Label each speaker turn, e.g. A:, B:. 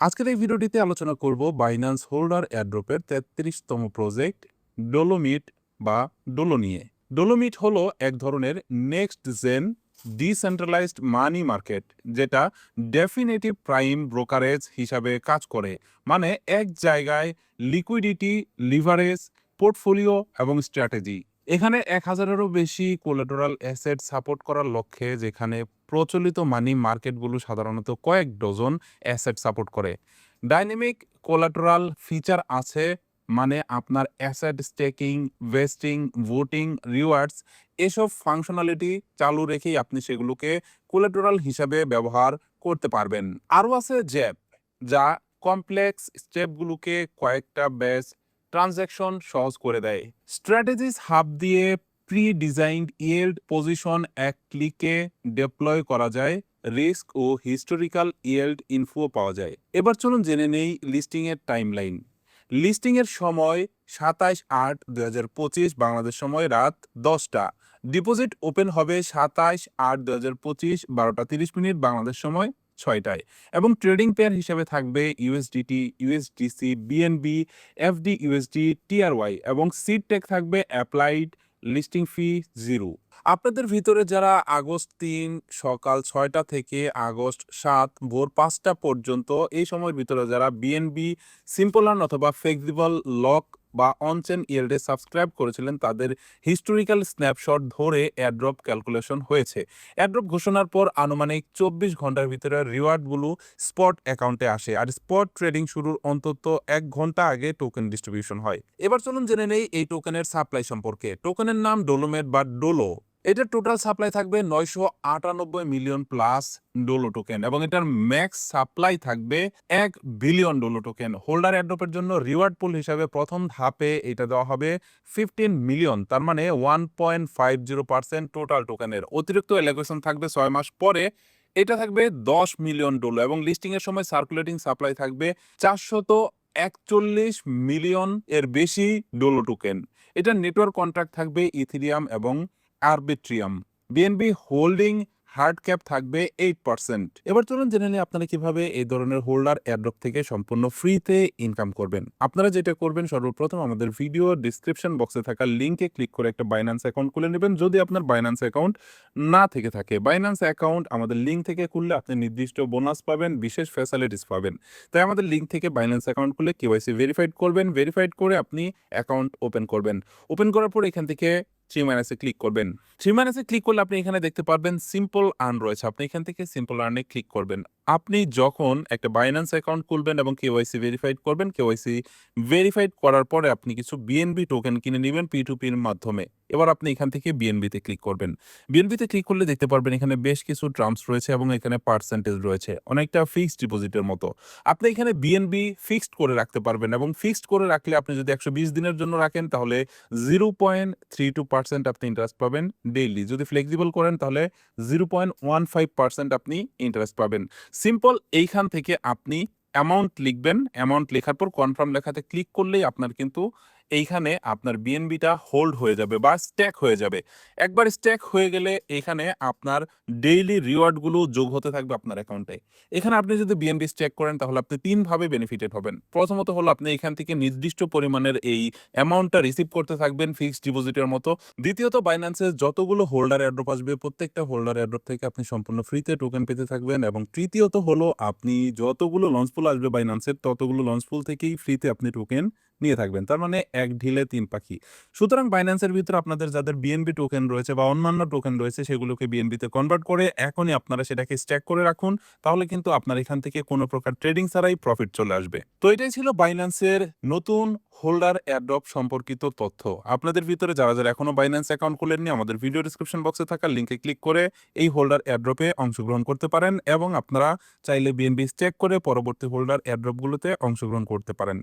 A: আজকের এই ভিডিওটিতে আলোচনা করব বাইন্যান্স হোল্ডার অ্যাড্রপের তেত্রিশতম প্রজেক্ট ডোলোমিট বা ডোলো নিয়ে ডোলোমিট হলো এক ধরনের next gen decentralized money market যেটা ডেফিনেটিভ প্রাইম ব্রোকারেজ হিসাবে কাজ করে। মানে এক জায়গায় লিকুইডিটি লিভারেজ পোর্টফোলিও এবং স্ট্র্যাটেজি এখানে এক হাজারেরও বেশি কোলেটোরাল অ্যাসেট সাপোর্ট করার লক্ষ্যে যেখানে প্রচলিত মানি মার্কেটগুলো সাধারণত কয়েক ডজন অ্যাসেট সাপোর্ট করে। ডাইনামিক কোলাটোরাল ফিচার আছে মানে আপনার asset staking vesting voting rewards এসব ফাংশনালিটি চালু রেখেই আপনি সেগুলোকে কোলাটোরাল হিসাবে ব্যবহার করতে পারবেন। আরও আছে জ্যাপ যা কমপ্লেক্স স্টেপগুলোকে কয়েকটা বেস ট্রানজ্যাকশন সহজ করে দেয়। স্ট্র্যাটেজিস হাব দিয়ে প্রি ডিজাইনড ইয়েল্ড পজিশন এক ক্লিকে ডেপ্লয় করা যায়। রিস্ক ও হিস্টোরিক্যাল ইয়েল্ড ইনফো পাওয়া যায়। এবার চলুন জেনে নেই লিস্টিংয়ের টাইমলাইন লিস্টিংয়ের সময় সাতাইশ আট দু হাজার পঁচিশ, বাংলাদেশ সময় রাত দশটা। ডিপোজিট ওপেন হবে সাতাইশ আট দু হাজার পঁচিশ, বারোটা তিরিশ মিনিট, বাংলাদেশ সময় ছয়টায়। এবং ট্রেডিং পেয়ার হিসেবে থাকবে USDT USDC BNB FD USD TRY এবং সিট টেক থাকবে অ্যাপ্লাইড লিস্টিং ফি জিরো। আপনাদের ভিতরে যারা আগস্ট তিন সকাল ছয়টা থেকে আগস্ট সাত ভোর পাঁচটা পর্যন্ত এই সময়ের ভিতরে যারা বিএনবি সিম্পল অথবা ফ্লেক্সিবল লক বা অনচেন ইয়েল্ডে সাবস্ক্রাইব করেছিলেন তাদের হিস্টোরিক্যাল স্ন্যাপশট ধরে অ্যাড্রপ ক্যালকুলেশন হয়েছে। অ্যাড্রপ ঘোষণার পর আনুমানিক চব্বিশ ঘণ্টার ভিতরে রিওয়ার্ডগুলো স্পট অ্যাকাউন্টে আসে আর স্পট ট্রেডিং শুরুর অন্তত এক ঘণ্টা আগে টোকেন ডিস্ট্রিবিউশন হয়। এবার চলুন জেনে নেই এই টোকেনের সাপ্লাই সম্পর্কে। টোকেনের নাম ডোলোমেট বা ডোলো এটার টোটাল সাপ্লাই থাকবে নয়শো আটানব্বই মিলিয়ন প্লাস ডোলো টোকেন এবং এটার ম্যাক্স সাপ্লাই থাকবে এক বিলিয়ন ডোলো টোকেন হোল্ডার অ্যাড্রপের জন্য রিওয়ার্ড পুল হিসাবে প্রথম ধাপে এটা দেওয়া হবে ফিফটিন মিলিয়ন তার মানে one point five zero percent total টোকেনের অতিরিক্ত এলাকেশন থাকবে ছয় মাস পরে, এটা থাকবে দশ মিলিয়ন ডোলো এবং লিস্টিং এর সময় সার্কুলেটিং সাপ্লাই থাকবে চারশত একচল্লিশ মিলিয়ন এর বেশি ডোলো টোকেন এটার নেটওয়ার্ক কন্ট্রাক্ট থাকবে ইথিরিয়াম এবং Arbitrum BNB holding hard cap থাকবে এইট পার্সেন্ট এবার চলুন জেনে নিই আপনারা কীভাবে এই ধরনের হোল্ডার অ্যাড্রপ থেকে সম্পূর্ণ ফ্রিতে ইনকাম করবেন। আপনারা যেটা করবেন, সর্বপ্রথম আমাদের ভিডিও ডিসক্রিপশন বক্সে থাকা লিঙ্কে ক্লিক করে একটা বাইন্যান্স অ্যাকাউন্ট খুলে নেবেন। যদি আপনার বাইন্যান্স অ্যাকাউন্ট না থেকে থাকে বাইন্যান্স অ্যাকাউন্ট আমাদের লিঙ্ক থেকে খুললে আপনি নির্দিষ্ট বোনাস পাবেন, বিশেষ ফ্যাসিলিটিস পাবেন। তাই আমাদের লিঙ্ক থেকে বাইন্যান্স অ্যাকাউন্ট খুলে কেওয়াইসি ভেরিফাইড করবেন। ভেরিফাইড করে আপনি অ্যাকাউন্ট ওপেন করবেন। ওপেন করার পর এখান থেকে থ্রি মাইনাসে ক্লিক করবেন। থ্রি মাইনাসে ক্লিক করলে আপনি এখানে দেখতে পারবেন সিম্পল আর্ন রয়েছে। আপনি এখান থেকে সিম্পল আর্নে ক্লিক করবেন। আপনি যখন একটা বাইন্যান্স অ্যাকাউন্ট খুলবেন এবং কেওয়াইসি ভেরিফাইড করবেন কেওয়াইসি ভেরিফাইড করার পরে আপনি কিছু বিএনবি টোকেন কিনে নেবেন পি টু পির মাধ্যমে। এবার আপনি এখান থেকে বিএনবিতে ক্লিক করবেন। বিএনবিতে ক্লিক করলে দেখতে পারবেন এখানে বেশ কিছু টার্মস রয়েছে এবং এখানে পার্সেন্টেজ রয়েছে, অনেকটা ফিক্সড ডিপোজিটের মতো। আপনি এখানে বিএনবি ফিক্সড করে রাখতে পারবেন এবং ফিক্সড করে রাখলে আপনি যদি একশো বিশ দিনের জন্য রাখেন, তাহলে zero point three two percent আপনি ইন্টারেস্ট পাবেন ডেইলি যদি ফ্লেক্সিবল করেন, তাহলে zero point one five percent আপনি ইন্টারেস্ট পাবেন। সিম্পল এইখান থেকে আপনি অ্যামাউন্ট লিখবেন। অ্যামাউন্ট লেখার পর কনফার্ম লেখাতে ক্লিক করলেই আপনার কিন্তু এইখানে আপনার বিএনবিটা হোল্ড হয়ে যাবে বা স্ট্যাক হয়ে যাবে। একবার স্ট্যাক হয়ে গেলে এখানে আপনার ডেইলি রিওয়ার্ডগুলো যোগ হতে থাকবে আপনার অ্যাকাউন্টে এখানে আপনি যদি বিএনবি স্ট্যাক করেন তাহলে আপনি তিনভাবে বেনিফিটেড হবেন। প্রথমত হলো আপনি এখান থেকে নির্দিষ্ট পরিমাণের এই অ্যামাউন্টটা রিসিভ করতে থাকবেন ফিক্সড ডিপোজিটের মতো। দ্বিতীয়ত বাইন্যান্সের যতগুলো হোল্ডার অ্যাড্রপ আসবে, প্রত্যেকটা হোল্ডার অ্যাড্রপ থেকে আপনি সম্পূর্ণ ফ্রিতে টোকেন পেতে থাকবেন এবং তৃতীয়ত হলো আপনি যতগুলো লঞ্চ পুল আসবে বাইন্যান্সের ততগুলো লঞ্চ পুল থেকেই ফ্রিতে আপনি টোকেন নিয়ে থাকবেন। তার মানে এক ঢিলে তিন পাখি। সুতরাং বাইন্যান্সের ভিতরে আপনাদের যাদের বিএনবি টোকেন রয়েছে বা অন্যান্য টোকেন রয়েছে, সেগুলোকে বিএনবিতে কনভার্ট করে এখনই আপনারা সেটাকে স্ট্যাক করে রাখুন। তাহলে কিন্তু আপনার এখান থেকে কোনো প্রকার ট্রেডিং ছাড়াই প্রফিট চলে আসবে। তো এটাই ছিল বাইন্যান্সের নতুন হোল্ডার অ্যাড্রপ সম্পর্কিত তথ্য। আপনাদের ভিতরে যারা যারা এখনও বাইন্যান্স অ্যাকাউন্ট খুলেননি, আমাদের ভিডিও ডিসক্রিপশন বক্সে থাকা লিঙ্কে ক্লিক করে এই হোল্ডার অ্যাড্রপে অংশগ্রহণ করতে পারেন এবং আপনারা চাইলে বিএনবি স্টেক করে পরবর্তী হোল্ডার অ্যাড্রপগুলোতে অংশগ্রহণ করতে পারেন।